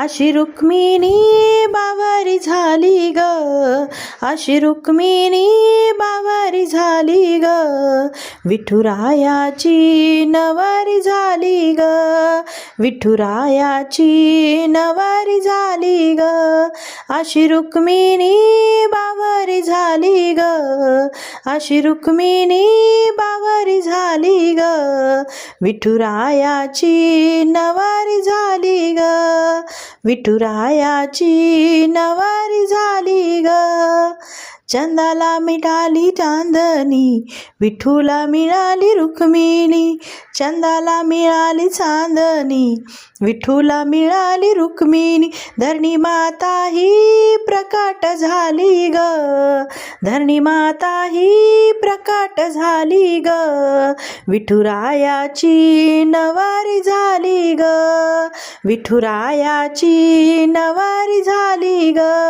अशी रुक्मिणी बावारी झाली ग. अशी रुक्मिणी बावारी झाली ग. विठुरायाची नवारी झाली ग. विठुरायाची नवारी झाली ग. अशी रुक्मिणी बावारी झाली ग. अशी रुक्मिणी बावारी झाली ग. विठुरायाची नवारी झाली ग. विठुरायाची नवारी झाली ग. चंदाला मिळाली चांदणी विठूला मिळाली रुक्मिणी चंदाला मिळाली चांदणी विठूला मिळाली रुक्मिणी धरणी माता ही प्रकाट झाली ग धरणी माता ही प्रकाट झाली ग विठुरायाची नवारी झाली ग विठुरायाची नवारी झाली ग.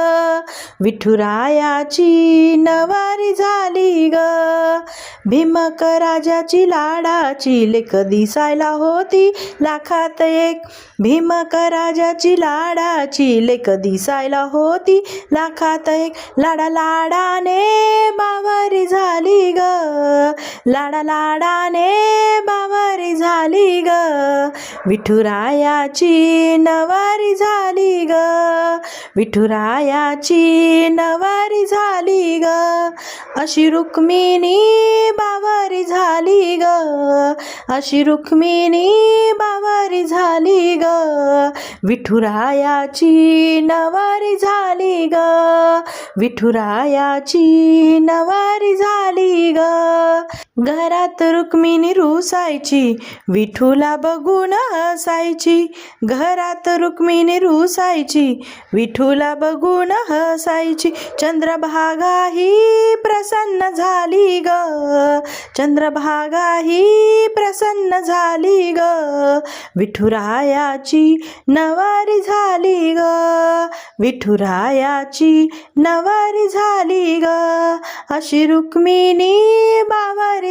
विठुरायाची नवारी झाली ग. भीमक राजाची लाडाची लेख दिसायला होती. लाखात एक भीमक राजाची लाडाची लेख दिसायला होती. लाखात एक लाडा लाडाने बावारी झाली ग. लाडा लाडाने बावारी झाली ग. विठुरायाची नवारी झाली विठुरायाची नवारी झाली ग. अशी रुक्मिणी बावारी झाली ग. अशी रुक्मिणी बावारी झाली ग. विठुरायाची नवारी झाली ग. विठुरायाची नवारी झाली ग. घरात रुक्मिणी रुसायची विठूला बघून हसायची. घरात रुक्मिणी रुसायची विठूला बघून हसायची. चंद्रभागा ही प्रसन्न झाली ग. चंद्रभागा ही प्रसन्न झाली ग. विठुरायाची नवारी झाली ग. विठुरायाची नवारी झाली ग. अशी रुक्मिणी बावारी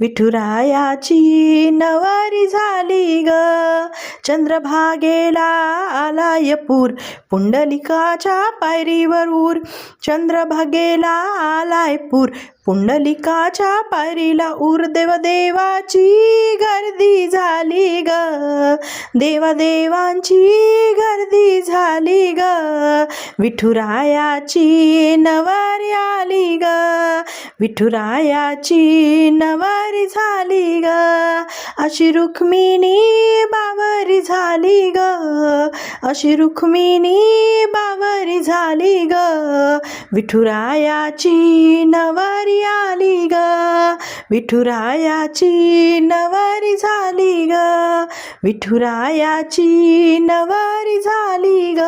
विठुरायाची नवारी झाली ग. चंद्रभागेला आलाय पूर पुंडलिकाच्या पायरीवर ऊर चंद्रभागेला आलाय पूर पुंडलिकाच्या पायरीला ऊर. देवदेवाची गर्दी झाली ग. देवदेवांची गर्दी झाली ग. विठुरायाची नवारी विठुरायाची नवारी झाली ग. अशी रुक्मिणी बावारी झाली ग. अशी रुक्मिणी बावरी झाली ग. विठुरायाची नवारी आली ग. विठुरायाची नवारी झाली ग. विठुरायाची नवारी झाली ग.